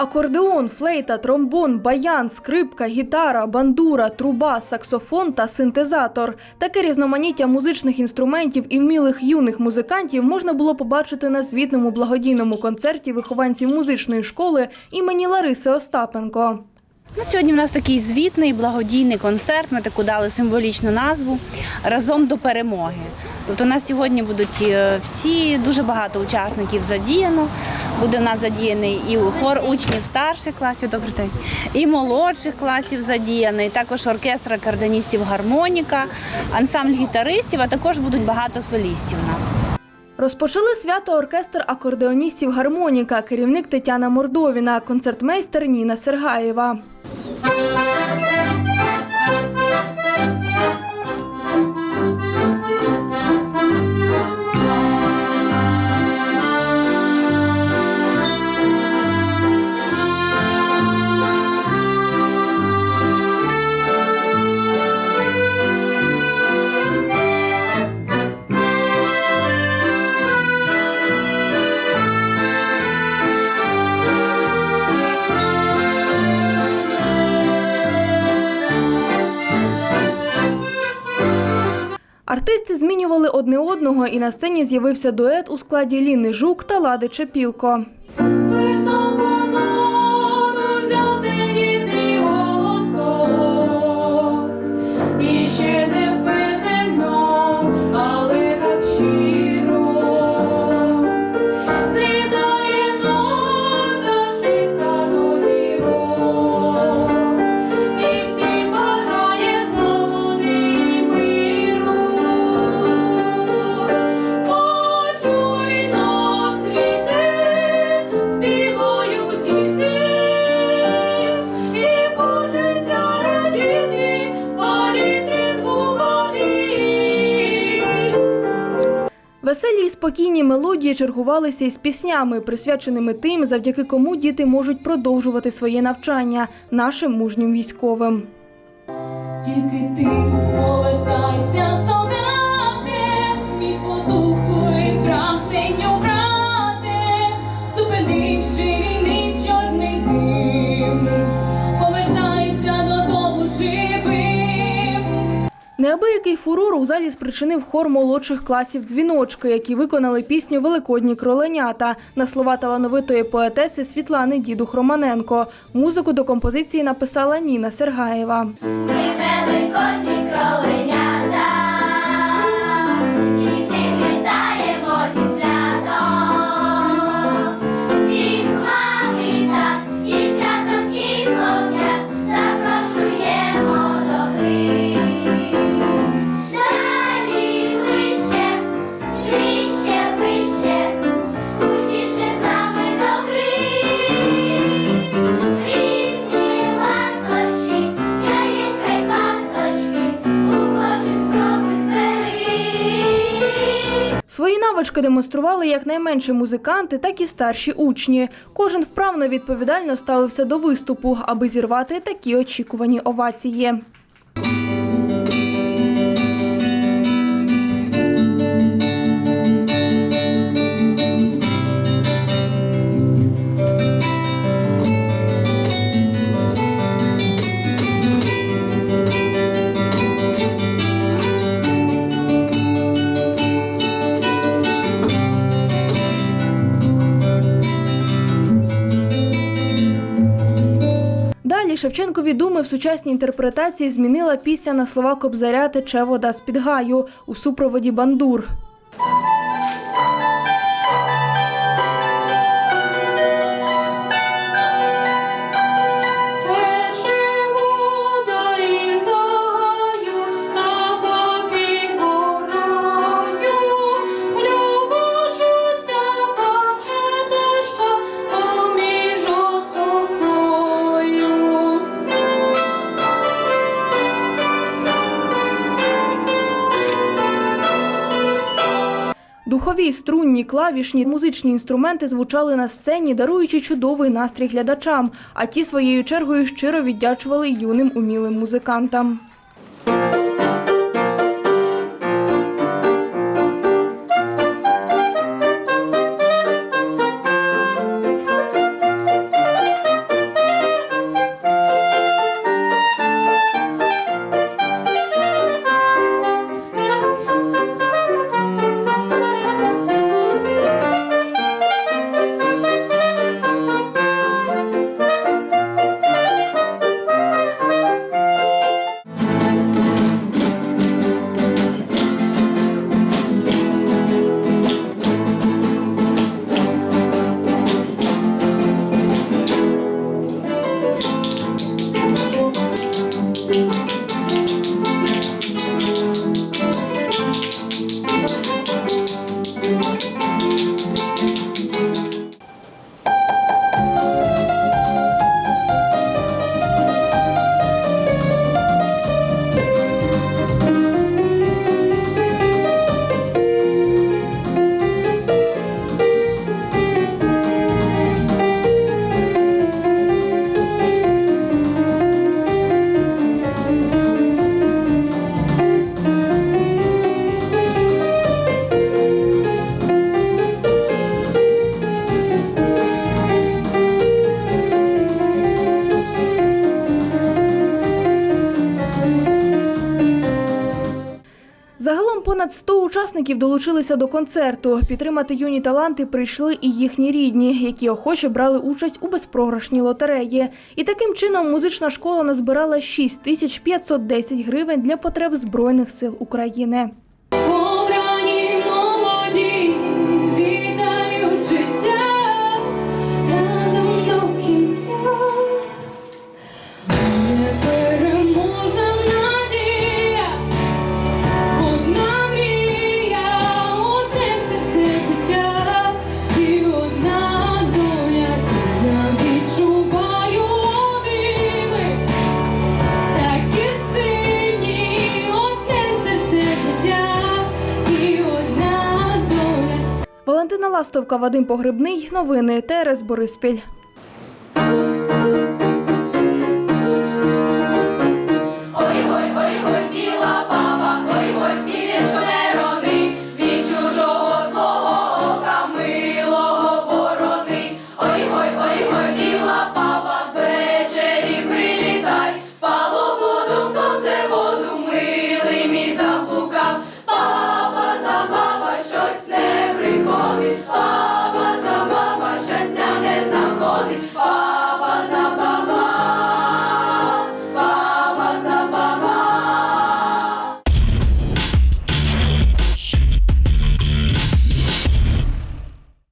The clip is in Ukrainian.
Акордеон, флейта, тромбон, баян, скрипка, гітара, бандура, труба, саксофон та синтезатор. Таке різноманіття музичних інструментів і вмілих юних музикантів можна було побачити на звітному благодійному концерті вихованців музичної школи імені Лариси Остапенко. Ну, сьогодні в нас такий звітний благодійний концерт. Ми таку дали символічну назву разом до перемоги. Тобто у нас сьогодні будуть е, всі дуже багато учасників задіяно. Буде в нас задіяний і хор учнів старших класів, добрий день, і молодших класів задіяний, також оркестр акордоністів гармоніка, ансамбль гітаристів, а також будуть багато солістів у нас. Розпочали свято оркестр акордеоністів гармоніка, керівник Тетяна Мордовіна, концертмейстер Ніна Сергаєва. Артисти змінювали одне одного, і на сцені з'явився дует у складі Ліни Жук та Лади Чепілко. Спокійні мелодії чергувалися із піснями, присвяченими тим, завдяки кому діти можуть продовжувати своє навчання нашим мужнім військовим. Тільки ти повертайся, Неабиякий фурор у залі спричинив хор молодших класів дзвіночки, які виконали пісню Великодні кроленята на слова талановитої поетеси Світлани Дідух Романенко. Музику до композиції написала Ніна Сергаєва. Ми великодні навички демонстрували якнайменше музиканти, так і старші учні. Кожен вправно відповідально ставився до виступу, аби зірвати такі очікувані овації. Шевченкові думи в сучасній інтерпретації змінила пісня на слова Кобзаря Тече вода з-під гаю у супроводі бандур. Духові, струнні, клавішні, музичні інструменти звучали на сцені, даруючи чудовий настрій глядачам, а ті своєю чергою щиро віддячували юним умілим музикантам. Понад 100 учасників долучилися до концерту. Підтримати юні таланти прийшли і їхні рідні, які охоче брали участь у безпрограшній лотереї. І таким чином музична школа назбирала 6510 гривень для потреб Збройних сил України. Одна Ластовка, Вадим Погребний. Новини Терес Бориспіль.